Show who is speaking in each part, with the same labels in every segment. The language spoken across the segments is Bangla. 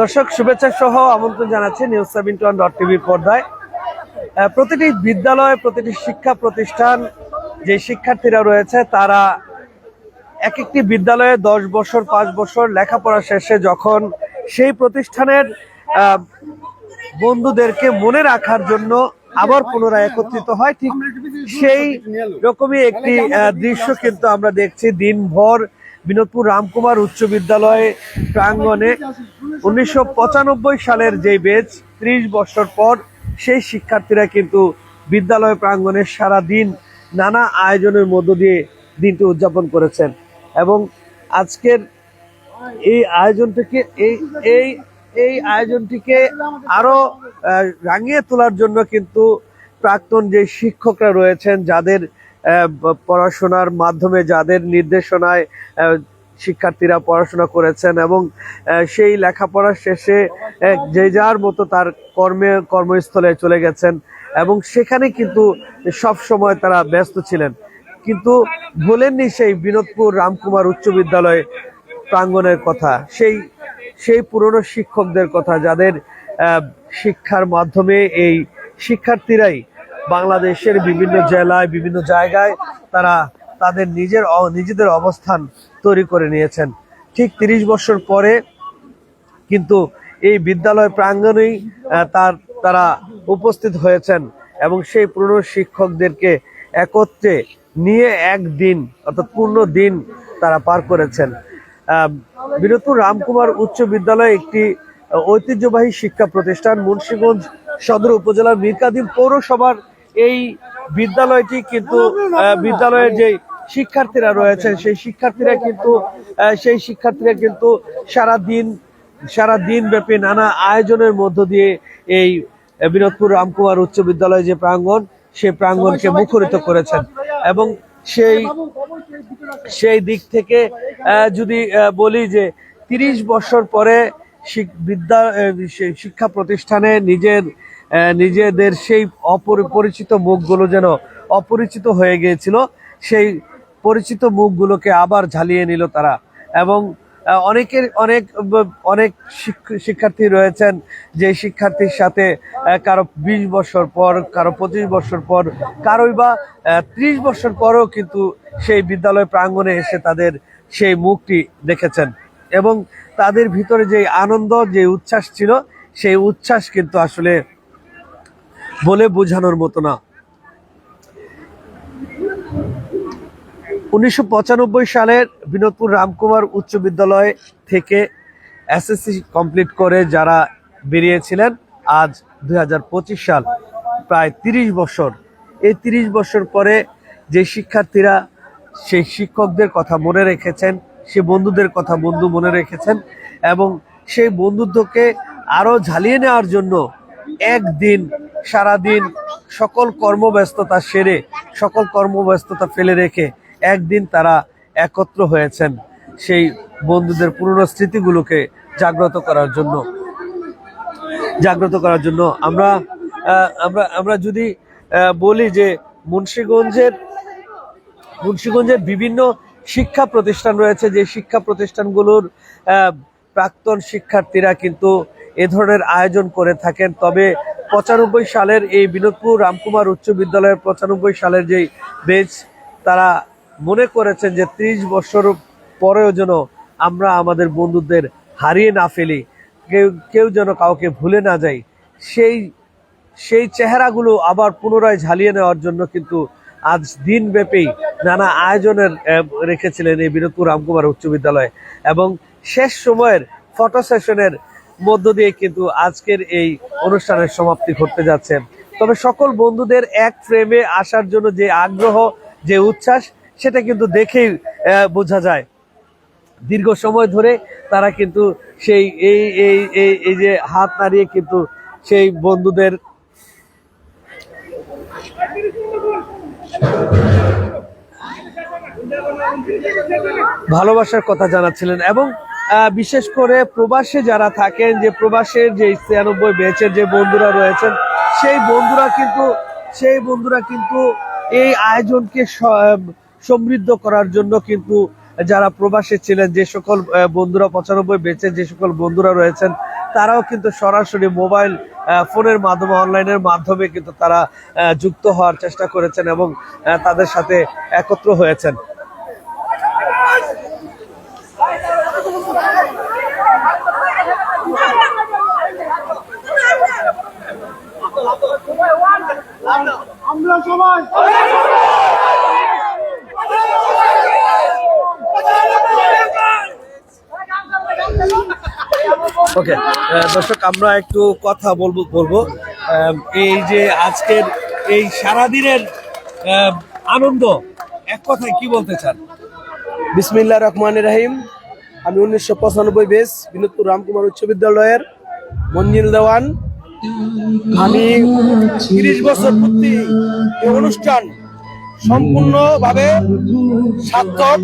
Speaker 1: দর্শক, শুভেচ্ছা সহ আমন্ত্রণ জানাচ্ছি নিউজ সেভেন টু ডট টিভির পর্দায়। প্রতিটি বিদ্যালয়, প্রতিটি শিক্ষা প্রতিষ্ঠান, যে শিক্ষার্থীরা রয়েছে, তারা এক একটি বিদ্যালয়ে দশ বছর, পাঁচ বছর লেখাপড়া শেষে যখন সেই প্রতিষ্ঠানের বন্ধুদেরকে মনে রাখার জন্য আবার পুনরায় একত্রিত হয়, ঠিক সেই রকমই একটি দৃশ্য কিন্তু আমরা দেখছি দিনভর বিনোদপুর রামকুমার উচ্চ বিদ্যালয় প্রাঙ্গণে উনিশশো সালের যে বেচ ত্রিশ বছর পর সেই শিক্ষার্থীরা কিন্তু বিদ্যালয় প্রাঙ্গণে সারা দিন নানা আয়োজনের মধ্য দিয়ে দিনটি উদযাপন করেছেন। এবং আজকের এই আয়োজনটিকে, এই এই এই আয়োজনটিকে আরও রাঙিয়ে তোলার জন্য কিন্তু প্রাক্তন যে শিক্ষকরা রয়েছেন, যাদের পড়াশোনার মাধ্যমে যাদের নির্দেশনায় শিক্ষার্থীরা পড়াশোনা করেছেন এবং সেই লেখাপড়া শেষে যে যার মতো তার কর্মে, কর্মস্থলে চলে গেছেন এবং সেখানে কিন্তু সব সময় তারা ব্যস্ত ছিলেন। কিন্তু ভোলেননি সেই বিনোদপুর রামকুমার উচ্চ বিদ্যালয় প্রাঙ্গণের কথা, সেই সেই পুরনো শিক্ষকদের কথা, যাদের শিক্ষার মাধ্যমে এই শিক্ষার্থীরাই বাংলাদেশের বিভিন্ন জেলায়, বিভিন্ন জায়গায় তারা তাদের নিজের নিজেদের অবস্থান তৈরি করে নিয়েছেন। ঠিক তিরিশ বছর পরে কিন্তু এই বিদ্যালয় প্রাঙ্গণেই তার, তারা উপস্থিত হয়েছেন এবং সেই পুরনো শিক্ষকদেরকে একত্রে নিয়ে একদিন, অর্থাৎ পূর্ণ দিন তারা পার করেছেন। বিনোদপুর রামকুমার উচ্চ বিদ্যালয় একটি ঐতিহ্যবাহী শিক্ষা প্রতিষ্ঠান মুন্সিগঞ্জ সদর উপজেলার মিরকাদিম পৌরসভার এই বিদ্যালয়টি কিন্তু বিদ্যালয়ের যে শিক্ষার্থীরা রয়েছেন, সেই শিক্ষার্থীরা কিন্তু সেই শিক্ষার্থীরা কিন্তু সারা দিন সারা দিন ব্যাপী নানা আয়োজনের মধ্য দিয়ে এই বিনোদপুর রামকুমার উচ্চ বিদ্যালয় যে প্রাঙ্গণ, সেই প্রাঙ্গণকে মুখরিত করেছেন। এবং সেই সেই দিক থেকে যদি বলি যে তিরিশ বছর পরে বিদ্যা শিক্ষা প্রতিষ্ঠানে নিজের নিজেদের সেই অপরিচিত মুখগুলো যেন অপরিচিত হয়ে গিয়েছিল, সেই পরিচিত মুখগুলোকে আবার ঝালিয়ে নিল তারা। এবং অনেকের অনেক অনেক শিক- শিক্ষার্থী রয়েছেন যে শিক্ষার্থীর সাথে কারও বিশ বছর পর, কারও পঁচিশ বছর পর, কারোই বা ত্রিশ বছর পরও কিন্তু সেই বিদ্যালয় প্রাঙ্গণে এসে তাদের সেই মুখটি দেখেছেন। এবং তাদের ভিতরে যে আনন্দ, যে উচ্ছ্বাস ছিল, সেই উচ্ছ্বাস কিন্তু আসলে বলে বোঝানোর মতো না। উনিশশো পঁচানব্বই সালের বিনোদপুর রামকুমার উচ্চ বিদ্যালয় থেকে এসএসসি কমপ্লিট করে যারা বেরিয়েছিলেন, আজ দু হাজার পঁচিশ সাল, প্রায় তিরিশ বছর। এই তিরিশ বছর পরে যে শিক্ষার্থীরা, সেই শিক্ষকদের কথা মনে রেখেছেন, সে বন্ধুদের কথা বন্ধু মনে রেখেছেন এবং সেই বন্ধুত্বকে আরও ঝালিয়ে নেওয়ার জন্য একদিন, সারাদিন সকল কর্মব্যস্ততা সেরে, সকল কর্মব্যস্ততা ফেলে রেখে একদিন তারা একত্র হয়েছেন সেই বন্ধুদের পুরনো স্মৃতিগুলোকে জাগ্রত করার জন্য। জাগ্রত করার জন্য আমরা আমরা আমরা যদি বলি যে মুন্সিগঞ্জের, মুন্সীগঞ্জের বিভিন্ন শিক্ষা প্রতিষ্ঠান রয়েছে, যে শিক্ষা প্রতিষ্ঠানগুলোর প্রাক্তন শিক্ষার্থীরা কিন্তু এ ধরনের আয়োজন করে থাকেন। তবে পঁচানব্বই সালের এই বিনোদপুর রামকুমার উচ্চ বিদ্যালয়ের পঁচানব্বই সালের যেই বেচ তারা মনে করেছেন যে ত্রিশ বছর পরেও যেন আমরা আমাদের বন্ধুদের হারিয়ে না ফেলি, কেউ কেউ যেন কাউকে ভুলে না যাই। সেই সেই চেহারাগুলো আবার পুনরায় ঝালিয়ে নেওয়ার জন্য কিন্তু আজ দিনব্যাপী নানা আয়োজনের রেখেছিলেন এই বিনোদপুর রামকুমার উচ্চ বিদ্যালয়। এবং শেষ সময়ের ফটো সেশনের মধ্য দিয়ে কিন্তু আজকের এই অনুষ্ঠানের সমাপ্তি ঘটতে যাচ্ছে। তবে সকল বন্ধুদের এক ফ্রেমে আসার জন্য যে আগ্রহ, যে উচ্ছ্বাস, সেটা কিন্তু দেখেই বোঝা যায়। দীর্ঘ সময় ধরে তারা কিন্তু সেই এই এই এই যে হাত নাড়িয়ে কিন্তু সেই বন্ধুদের ভালোবাসার কথা জানাচ্ছিলেন এবং বিশেষ করে প্রবাসে যারা থাকেন, যে প্রবাসের যে ছিয়ানব্বই ব্যাচের যে বন্ধুরা রয়েছেন, সেই বন্ধুরা কিন্তু, সেই বন্ধুরা কিন্তু এই আয়োজনকে সমৃদ্ধ করার জন্য কিন্তু যারা প্রবাসী ছিলেন, যে সকল বন্ধুরা, পঁচানব্বই বেচে যে সকল বন্ধুরা রয়েছেন, তারাও কিন্তু সরাসরি মোবাইল ফোনের মাধ্যমে, অনলাইনের মাধ্যমে কিন্তু তারা যুক্ত হওয়ার চেষ্টা করেছেন এবং তাদের সাথে একত্র হয়েছেন।
Speaker 2: আমরা সবাই।
Speaker 1: ওকে দর্শক আমরা একটু কথা বলব বলব। আহ, এই যে আজকের এই সারাদিনের আহ, আনন্দ এক কথায় কি বলতে চান?
Speaker 3: বিসমিল্লাহ রহমান রাহিম। আমি উনিশশো পঁচানব্বই বেশ বিনোদপুর রামকুমার উচ্চ বিদ্যালয়ের মঞ্জিল দেওয়ান। আমি তিরিশ বছর পূর্তি এই অনুষ্ঠান সম্পূর্ণভাবে সার্থক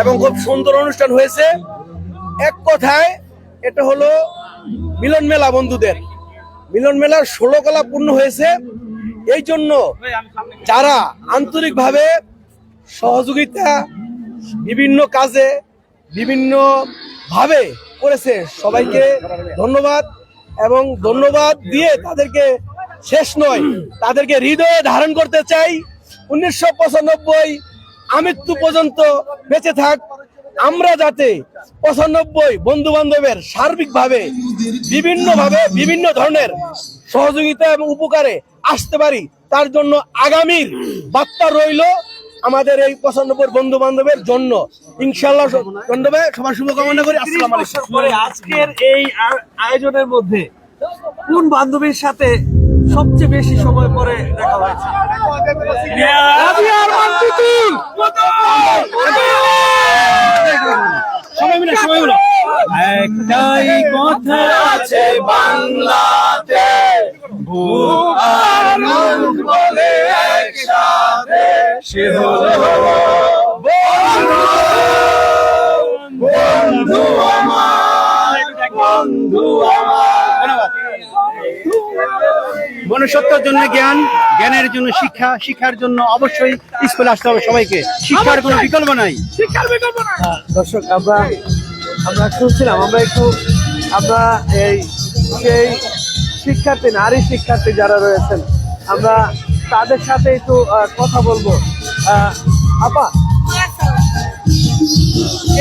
Speaker 3: এবং খুব সুন্দর অনুষ্ঠান হয়েছে। এক কথায়, এটা হলো মিলন মেলা বন্ধুদের। মিলন মেলার ষোলো কলা পূর্ণ হয়েছে। এই জন্য যারা আন্তরিকভাবে সহযোগিতা বিভিন্ন কাজে বিভিন্ন ভাবে করেছে, সবাইকে ধন্যবাদ। এবং ধন্যবাদ দিয়ে তাদেরকে শেষ নয়, তাদেরকে হৃদয়ে ধারণ করতে চাই। উনিশশো পঁচানব্বই আমৃত্যু পর্যন্ত বেঁচে থাক। আমরা যাতে পঁচানব্বই বন্ধু বান্ধবের সার্বিকভাবে, বিভিন্নভাবে, বিভিন্ন ধরনের সহযোগিতা এবং উপকারে আসতে পারি, তার জন্য আগামীর বার্তা রইল। আমাদের এই পঁচানব্বই বন্ধু বান্ধবের জন্য ইনশাল্লাহ ধন্যবাদ সবার শুভকামনা করি। আসসালাম
Speaker 1: আজকের এই আয়োজনের মধ্যে কোন বান্ধবীর সাথে সবচেয়ে বেশি সময় পরে দেখা হয়েছে?
Speaker 2: একটাই কথা আছে বাংলাতে আনন্দ সে হলো বন্ধু বন্ধু আমার বন্ধু আমার
Speaker 3: মনুষ্যত্বের জন্য জ্ঞান জ্ঞানের জন্য শিক্ষা শিক্ষার জন্য অবশ্যই স্কুলে আসতে হবে সবাইকে। শিক্ষার কোনো বিকল্প নাই।
Speaker 1: আহ, দর্শক আমরা আমরা শুনছিলাম আমরা একটু আমরা এই সেই শিক্ষার্থী নারী শিক্ষার্থী যারা রয়েছেন আমরা তাদের সাথে একটু আহ, কথা বলব। আপা?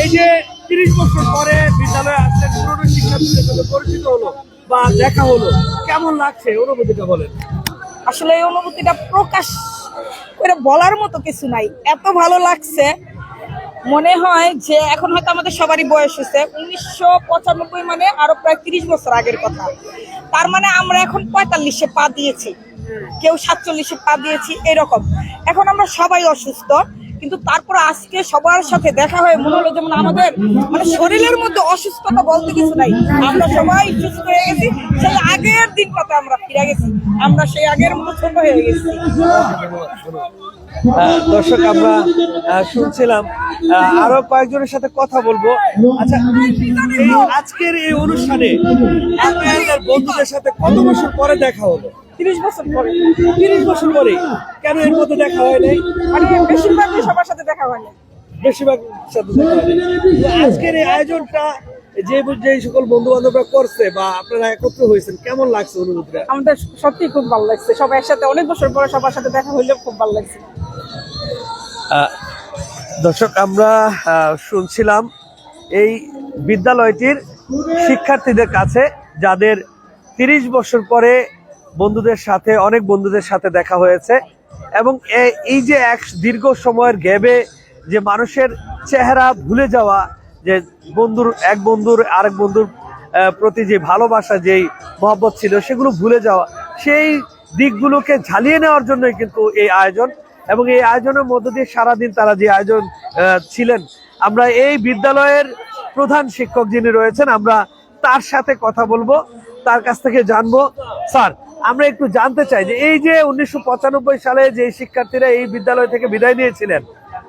Speaker 1: এই যে তিরিশ বছর পরে বিদ্যালয়ে আসলেন, পুরনো শিক্ষার্থীদের সাথে পরিচিত হলো বা দেখা হলো, কেমন লাগছে অনুভূতিটা বলেন?
Speaker 4: আসলে এই অনুভূতিটা প্রকাশ করে বলার মতো কিছু নাই। এত ভালো লাগছে। মনে হয় যে এখন হয়তো আমাদের সবারই বয়স হয়েছে। উনিশশো পঁচানব্বই মানে আরও প্রায় তিরিশ বছর আগের কথা। তার মানে আমরা এখন পঁয়তাল্লিশে পা দিয়েছি। কেউ সাতচল্লিশে পা দিয়েছি, এরকম। এখন আমরা সবাই অসুস্থ, কিন্তু তারপর আজকে সবার সাথে দেখা হয়ে মনে হলো যেমন আমাদের মানে শরীরের মধ্যে অসুস্থতা বলতে কিছু নাই। আমরা সবাই সুস্থ হয়ে গেছি, সেই আগের দিন কথা আমরা ফিরে গেছি। আমরা সেই আগের মতো ছোট হয়ে গেছি।
Speaker 1: দর্শক, আমরা শুনছিলাম আরও কয়েকজনের সাথে কথা বলব। আচ্ছা আজকের এই অনুষ্ঠানে বন্ধুদের সাথে কত বছর পরে দেখা হলো?
Speaker 4: তিরিশ বছর পরে
Speaker 1: তিরিশ বছর পরে কেন এর মধ্যে দেখা হয় নাই?
Speaker 4: মানে বেশিরভাগই সবার সাথে দেখা হয়নি
Speaker 1: বেশিরভাগ সাথে দেখা হয় আজকের এই আয়োজনটা যে যে সকল বন্ধু বান্ধবরা করছে বা আপনারা একত্র হয়েছেন কেমন লাগছে অনুভূতিটা?
Speaker 4: আমাদের সত্যি খুব ভালো লাগছে। সবাই একসাথে অনেক বছর পরে সবার সাথে দেখা হইলে খুব ভালো লাগছে।
Speaker 1: আহ, দর্শক আমরা আহ, শুনছিলাম এই বিদ্যালয়টির শিক্ষার্থীদের কাছে যাদের তিরিশ বছর পরে বন্ধুদের সাথে, অনেক বন্ধুদের সাথে দেখা হয়েছে। এবং এই যে এক দীর্ঘ সময়ের গ্যাবে যে মানুষের চেহারা ভুলে যাওয়া, যে বন্ধুর, এক বন্ধুর, আরেক বন্ধুর প্রতি যে ভালোবাসা, যেই মহব্বত ছিল, সেগুলো ভুলে যাওয়া, সেই দিকগুলোকে ঝালিয়ে নেওয়ার জন্যই কিন্তু এই আয়োজন। এবং এই আয়োজনের মধ্য দিয়ে সারাদিন তারা যে আয়োজন ছিলেন, আমরা এই বিদ্যালয়ের প্রধান শিক্ষক যিনি রয়েছেন, আমরা তার সাথে কথা বলব, তার কাছ থেকে জানব। স্যার আমরা একটু জানতে চাই যে এই যে উনিশশো পঁচানব্বই সালে যে শিক্ষার্থীরা এই বিদ্যালয় থেকে বিদায় নিয়েছিলেন,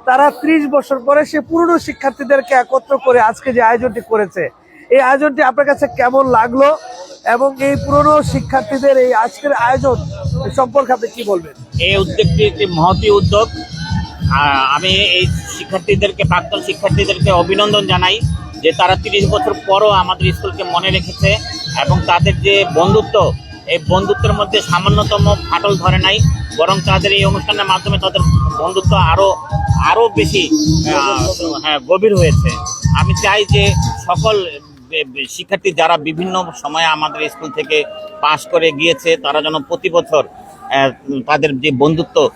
Speaker 1: তারা ত্রিশ বছর পরে সে পুরনো শিক্ষার্থীদেরকে একত্র করে আজকে যে আয়োজনটি করেছে, এই আয়োজনটি আপনার কাছে কেমন লাগল এবং এই পুরনো শিক্ষার্থীদের এই আজকের আয়োজন সম্পর্কে আপনি কি বলবেন?
Speaker 5: এই উদ্যোগটি একটি মহতি উদ্যোগ। আমি এই শিক্ষার্থীদেরকে, প্রাক্তন শিক্ষার্থীদেরকে অভিনন্দন জানাই যে তারা তিরিশ বছর পরও আমাদের স্কুলকে মনে রেখেছে এবং তাদের যে বন্ধুত্ব এই বন্ধুত্বের মধ্যে সামান্যতম ফাটল ধরে নাই, বরং তাদের এই অনুষ্ঠানের মাধ্যমে তাদের বন্ধুত্ব আরও আরও বেশি হ্যাঁ গভীর হয়েছে। আমি চাই যে সকল শিক্ষার্থী যারা বিভিন্ন সময়ে আমাদের স্কুল থেকে পাশ করে গিয়েছে, তারা যেন প্রতি বছর তাদের যে বন্ধুত্ব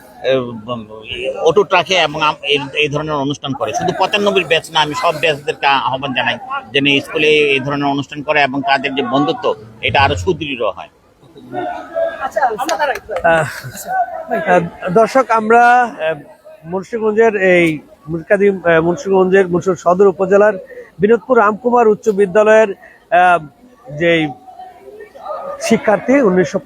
Speaker 5: অটুট রাখে এবং এই- ধরনের অনুষ্ঠান করে। শুধু পঁচানব্বই ব্যাচ না, আমি সব ব্যাচদেরকে আহ্বান জানাই, যেন স্কুলে এই ধরনের অনুষ্ঠান করে এবং তাদের যে বন্ধুত্ব, এটা আরও সুদৃঢ় হয়।
Speaker 1: দর্শক আমরা মুন্সিগঞ্জের এই মুরকাদিম আহ, মুন্সিগঞ্জের মুন্সিগঞ্জ সদর উপজেলার বিনোদপুর রামকুমার উচ্চ বিদ্যালয়ের যেই শিক্ষার্থী উনিশশো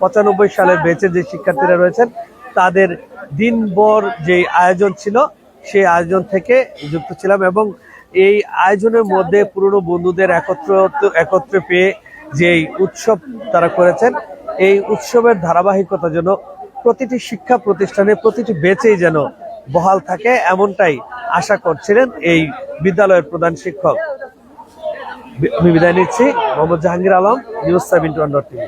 Speaker 1: সালের বেঁচে যে শিক্ষার্থীরা রয়েছেন তাদের দিনভর যে আয়োজন ছিল সেই আয়োজন থেকে যুক্ত ছিলাম এবং এই আয়োজনের মধ্যে পুরনো বন্ধুদের একত্র একত্রে পেয়ে যে উৎসব তারা করেছেন এই উৎসবের ধারাবাহিকতা যেন প্রতিটি শিক্ষা প্রতিষ্ঠানে প্রতিটি বেচেই যেন বহাল থাকে, এমনটাই আশা করছিলেন এই বিদ্যালয়ের প্রধান শিক্ষক। আমি বিদায় নিচ্ছি। Mohammad Jahangir Alam, news one dot TV.